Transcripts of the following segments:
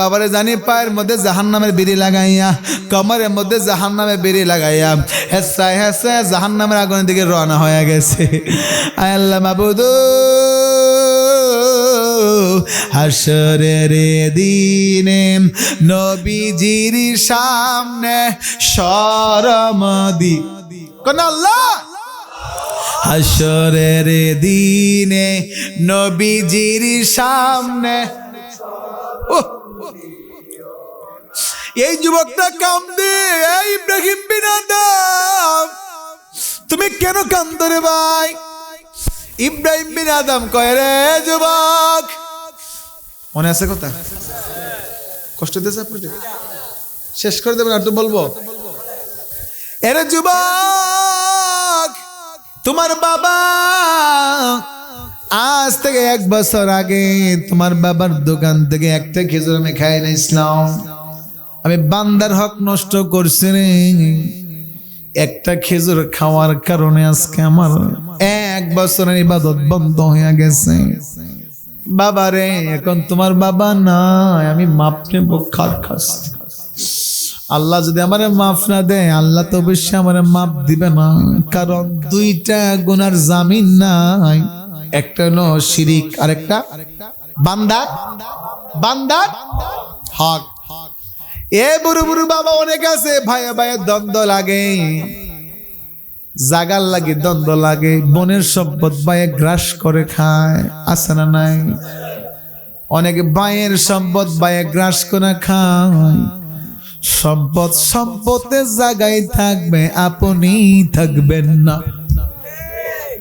বাবারে জানি পায়ের মধ্যে জাহান নামের বিড়ি লাগাইয়া, কমরের মধ্যে জাহান নামের বিড়ি লাগাইয়া, হেসায় হেসায় জাহান নামের আগুনের দিকে রওনা হয়ে গেছে আল্লাহ মাবুদু হাসরের দিনে নবীজির সামনে শরমদি কোন আল্লাহ হাসরের দিনে নবীজির সামনে! এই যুবকটা কান্দে, এই ইব্রাহিম বিন আদম। তুমি কেন কান্দ রে ভাই? ইব্রাহিম বিন আদম কয় রে যুবক? মনে আছে কথা? কষ্ট দিয়েছে আপনাদের শেষ করে দেবেন, আর তো বলব। এরে যুবক, তোমার বাবা আজ থেকে এক বছর আগে তোমার বাবার দোকান থেকে একটা খেজুর আমি খাই ইসলাম। আমি বান্দার হক নষ্ট করছি রে। একটা খেজুর খাওয়ার কারণে আজকে আমার এক বছরের ইবাদত বন্ধ হয়ে গেছে। বাবা রে, এখন তোমার বাবা নাই, আমি মাপ নেব খার খাস আল্লাহ যদি আমার মাফ না দেয়, আল্লাহ তো অবশ্যই আমার মাফ দিবে না। কারণ দুইটা গুনার জামিন নাই। একটা হলো শিরিক আর একটা বান্দা। বান্দা? হক। এ বুড়ো বুড়ো বাবা অনেক আছে, ভাইয়া ভাইয়া দ্বন্দ্ব লাগে জাগার লাগে, দ্বন্দ্ব লাগে, বনের সম্পদ ভাইয়া গ্রাস করে খায়, আছে না নাই? অনেকে ভাইয়ের সম্পদ ভাইয়া গ্রাস করে খায়, সম্পদ সম্পদের জায়গায় থাকবে, আপনি থাকবেন না।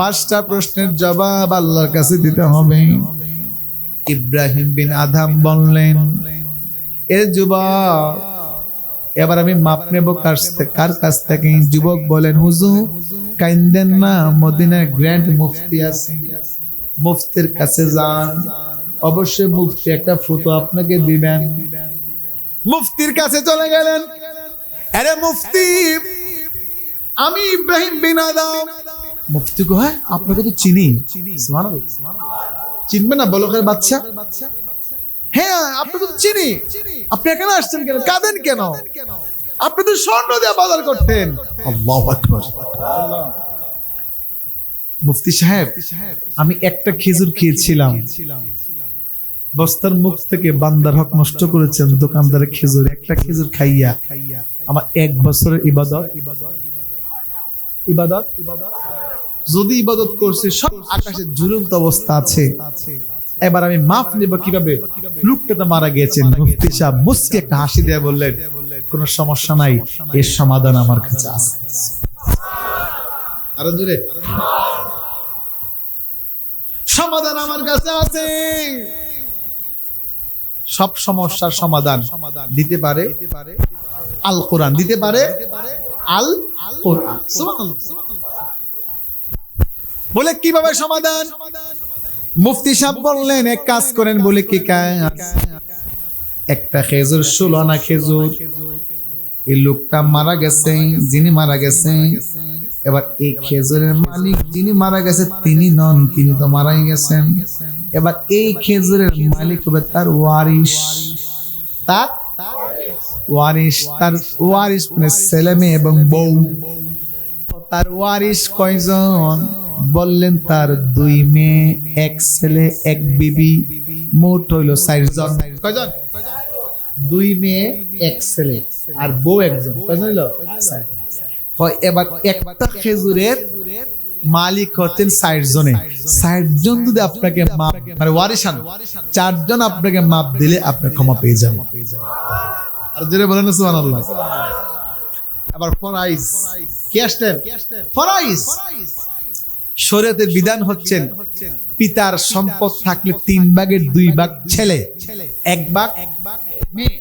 পাঁচটা প্রশ্নের জবাব আল্লাহর কাছে দিতে হবে। ইব্রাহিম বিন আদাম বললেন, এ যুবক, এবার আমি মাপ নেব কার কার কাছ থেকে? যুবক বলেন হুজুর কাইন্দেন না মদিনার গ্র্যান্ড মুফতি আছে। মুফতির কাছে যান। অবশ্যই মুফতি একটা ফটো আপনাকে দিবেন। মুফতির কাছে চলে গেলেন। আরে মুফতি, আমি ইব্রাহিম বিন আদম। মুফতি কো হ্যাঁ আপনাকে তো চিনি। চিনবে না, বলকের বাচ্চা? হ্যাঁ আপনাকে তো চিনি। আপনি এখানে আসছেন কেন? কাঁদেন কেন? আপনি তো স্বর্ণ দিয়ে বাজার করতেন। মুফতি সাহেব, আমি একটা খেজুর খেয়েছিলাম। বস্তার মুখ থেকে বান্দার হক নষ্ট করেছেন, দোকানদারের খেজুর, একটা খেজুর খাইয়া খাইয়া। আমার এক বছরের ইবাদত। ইবাদত। যদি ইবাদত করছে, সব আকাশে ঝুলন্ত অবস্থা আছে। এবার আমি মাফ নিব কীভাবে? লোকটা তো মারা গেছেন মুফতি সাহেব মুসকে একটা হাসি দিয়ে বললেন, কোনো সমস্যা নাই, এর সমাধান আমার কাছে আছে। আরও জোরে। সমাধান আমার কাছে আছে। সব সমস্যার সমাধান দিতে পারে। আল কোরআন দিতে পারে। আল বলে কীভাবে সমাধান? মুফতি সাহেব বললেন, এক কাজ করেন, বলে কি একটা খেজুর ষোলো না খেজুর। এই লোকটা মারা গেছে, যিনি মারা গেছে। এবার এই খেজুরের মালিক যিনি মারা গেছে, তিনি নন, তিনি তো মারাই গেছেন। এবার এই খেজুরের মালিক হবে তার ওয়ারিশ। তার ওয়ারিশ, তার ওয়ারিশ মানে ছেলে মেয়ে এবং বউ। তার ওয়ারিশ কয়জন? বললেন, তার দুই মেয়ে, এক ছেলে, এক বিবি, মোট হইল চারজন। কয়জন? দুই মেয়ে, এক ছেলে, আর বউ একজন। কয়জন হইল? এবার একটা খেজুরের মালিক হচ্ছেন ষাট জনে ষাট জন যদি আপনাকে মাপ মানে ওয়ারিসান চারজন আপনাকে মাপ দিলে আপনার ক্ষমা পেয়ে যাবেন। আর বলেন আবার ফরাইজ। কি আসতেন? ফরাইজ। শরীয়তের বিধান হচ্ছেন, পিতার সম্পদ থাকলে তিন ভাগের দুই ভাগ ছেলে, এক ভাগ মেয়ে।